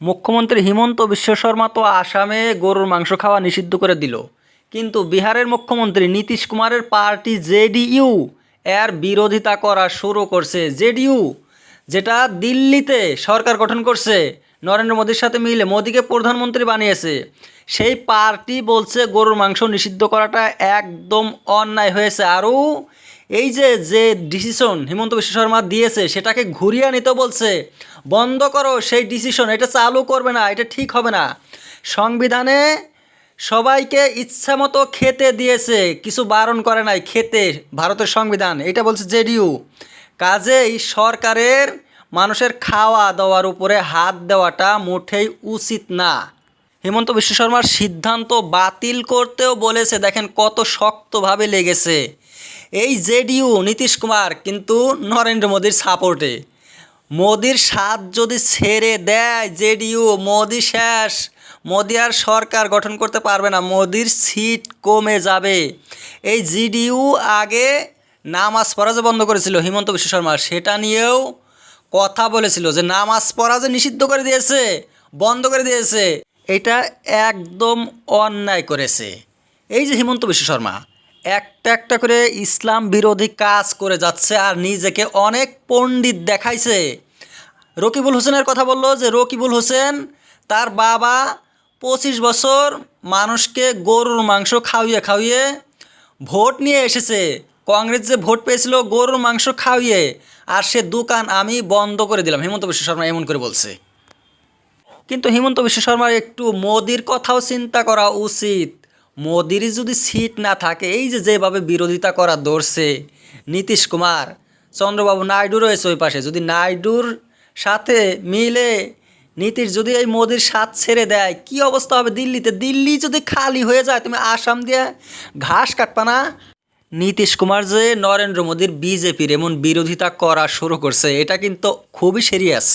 মুখ্যমন্ত্রী হিমন্ত বিশ্ব শর্মা তো আসামে গরুর মাংস খাওয়া নিষিদ্ধ করে দিল। কিন্তু বিহারের মুখ্যমন্ত্রী নীতিশ কুমারের পার্টি জেডিইউ এর বিরোধিতা করা শুরু করছে জেডিইউ, যেটা দিল্লিতে সরকার গঠন করছে। নরেন্দ্র মোদীর সাথে মিলে মোদীকে প্রধানমন্ত্রী বানিয়েছে। সেই পার্টি বলছে গরুর মাংস নিষিদ্ধ করাটা একদম অন্যায় হয়েছে। আরও এই যে যে ডিসিশন হিমন্ত বিশ্ব শর্মা দিয়েছে, সেটাকে ঘুরিয়ে নিতে বলছে, বন্ধ করো সেই ডিসিশন এটা চালু করবে না, এটা ঠিক হবে না। সংবিধানে সবাইকে ইচ্ছা মতো খেতে দিয়েছে, কিছু বারণ করে নাই, খেতে, ভারতের সংবিধান, এটা বলছে জেডিইউ। কাজেই সরকারের মানুষের খাওয়া দাওয়ার উপরে হাত দেওয়াটা মোটেই উচিত না। হিমন্ত বিশ্ব শর্মার সিদ্ধান্ত বাতিল করতেও বলেছে, দেখেন কত শক্তভাবে লেগেছে। এই জেডিইউ নীতিশ কুমার কিন্তু নরেন্দ্র মোদীর সাপোর্টে। মোদির স্বাদ যদি ছেড়ে দেয় জেডিইউ, মোদি শেষ। মোদি আর সরকার গঠন করতে পারবে না, মোদির সিট কমে যাবে। এই জিডিইউ আগে নামাজ পড়া যে বন্ধ করেছিল হিমন্ত বিশ্ব শর্মা, সেটা নিয়েও কথা বলেছিল যে নামাজ পড়া যে নিষিদ্ধ করে দিয়েছে, বন্ধ করে দিয়েছে। এটা একদম অন্যায় করেছে। এই যে হিমন্ত বিশ্ব শর্মা একটা একটা করে ইসলাম বিরোধী কাজ করে যাচ্ছে আর নিজেকে অনেক পণ্ডিত দেখাইছে। রকিবুল হোসেনের কথা বলল যে, রকিবুল হোসেন তার বাবা পঁচিশ বছর মানুষকে গরুর মাংস খাওয়িয়ে খাওয়িয়ে ভোট নিয়ে এসেছে। কংগ্রেস যে ভোট পেয়েছিল গরুর মাংস খাওয়িয়ে, আর সে দোকান আমি বন্ধ করে দিলাম। হেমন্ত বিশ্ব শর্মা এমন করে বলছে। কিন্তু হিমন্ত বিশ্ব শর্মার একটু মোদির কথাও চিন্তা করা উচিত। মোদির যদি সিট না থাকে, এই যে যেভাবে বিরোধিতা করা ধরছে, নীতিশ কুমার, চন্দ্রবাবু নাইডু রয়েছে ওই পাশে, যদি নাইডুর সাথে মিলে নীতিশ যদি এই মোদির সাথ ছেড়ে দেয়, কি অবস্থা হবে দিল্লিতে? দিল্লি যদি খালি হয়ে যায়, তুমি আসাম দিয়ে ঘাস কাটবা না? নীতিশ কুমার যে নরেন্দ্র মোদীর বিজেপির এমন বিরোধিতা করা শুরু করছে, এটা কিন্তু খুবই সিরিয়াস